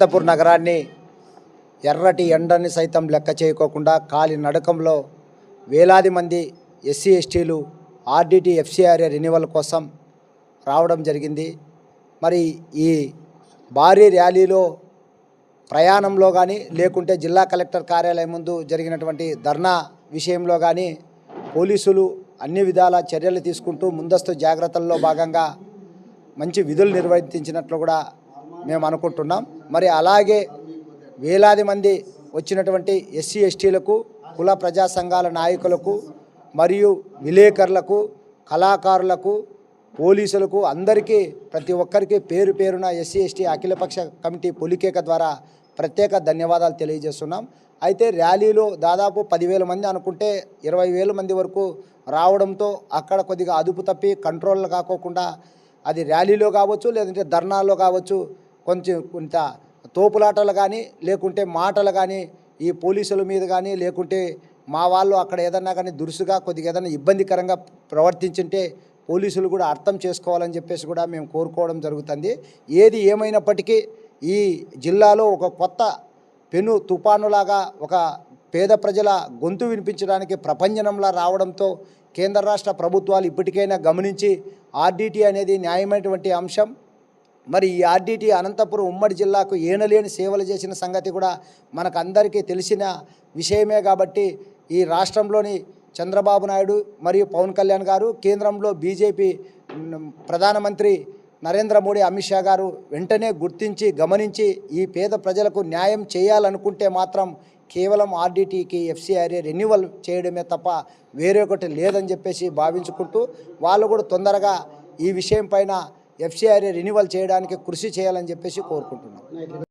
అనంతపూర్ నగరాన్ని ఎర్రటి ఎండని సైతం లెక్క చేయకోకుండా కాలి నడకంలో వేలాది మంది ఎస్సీ ఎస్టీలు ఆర్డిటి ఎఫ్సీఆర్ఏ రెన్యువల్ కోసం రావడం జరిగింది. మరి ఈ భారీ ర్యాలీలో ప్రయాణంలో కానీ లేకుంటే జిల్లా కలెక్టర్ కార్యాలయం ముందు జరిగినటువంటి ధర్నా విషయంలో కానీ పోలీసులు అన్ని విధాల చర్యలు తీసుకుంటూ ముందస్తు జాగ్రత్తల్లో భాగంగా మంచి విధులు నిర్వర్తించినట్లు కూడా మేము అనుకుంటున్నాం. మరి అలాగే వేలాది మంది వచ్చినటువంటి ఎస్సీ ఎస్టీలకు కుల ప్రజా సంఘాల నాయకులకు మరియు విలేకరులకు కళాకారులకు పోలీసులకు అందరికీ ప్రతి ఒక్కరికి పేరు పేరున ఎస్సీ ఎస్టీ అఖిలపక్ష కమిటీ పొలికేక ద్వారా ప్రత్యేక ధన్యవాదాలు తెలియజేస్తున్నాం. అయితే ర్యాలీలో దాదాపు పదివేల మంది అనుకుంటే ఇరవై వేల మంది వరకు రావడంతో అక్కడ కొద్దిగా అదుపు తప్పి కంట్రోల్ కాకోకుండా అది ర్యాలీలో కావచ్చు లేదంటే ధర్నాలో కావచ్చు కొంచెం కొంత తోపులాటలు కానీ లేకుంటే మాటలు కానీ ఈ పోలీసుల మీద కానీ లేకుంటే మా వాళ్ళు అక్కడ ఏదన్నా కానీ దురుసుగా కొద్దిగా ఏదైనా ఇబ్బందికరంగా ప్రవర్తించుంటే పోలీసులు కూడా అర్థం చేసుకోవాలని చెప్పేసి కూడా మేము కోరుకోవడం జరుగుతుంది. ఏది ఏమైనప్పటికీ ఈ జిల్లాలో ఒక కొత్త పెను తుఫానులాగా ఒక పేద ప్రజల గొంతు వినిపించడానికి ప్రపంచంలా రావడంతో కేంద్ర రాష్ట్ర ప్రభుత్వాలు ఇప్పటికైనా గమనించి ఆర్డిటి అనేది న్యాయమైనటువంటి అంశం. మరి ఈ ఆర్డిటి అనంతపురం ఉమ్మడి జిల్లాకు ఏనలేని సేవలు చేసిన సంగతి కూడా మనకందరికీ తెలిసిన విషయమే కాబట్టి ఈ రాష్ట్రంలోని చంద్రబాబు నాయుడు మరియు పవన్ కళ్యాణ్ గారు కేంద్రంలో బీజేపీ ప్రధానమంత్రి నరేంద్ర మోడీ అమిత్ షా గారు వెంటనే గుర్తించి గమనించి ఈ పేద ప్రజలకు న్యాయం చేయాలనుకుంటే మాత్రం కేవలం ఆర్డీటీకి ఎఫ్సీఆర్ఏ రెన్యువల్ చేయడమే తప్ప వేరే ఒకటి లేదని చెప్పేసి భావించుకుంటూ వాళ్ళు కూడా తొందరగా ఈ విషయం పైన ఎఫ్సీఆర్ఏ రెన్యువల్ చేయడానికి కృషి చేయాలని చెప్పేసి కోరుకుంటున్నాం.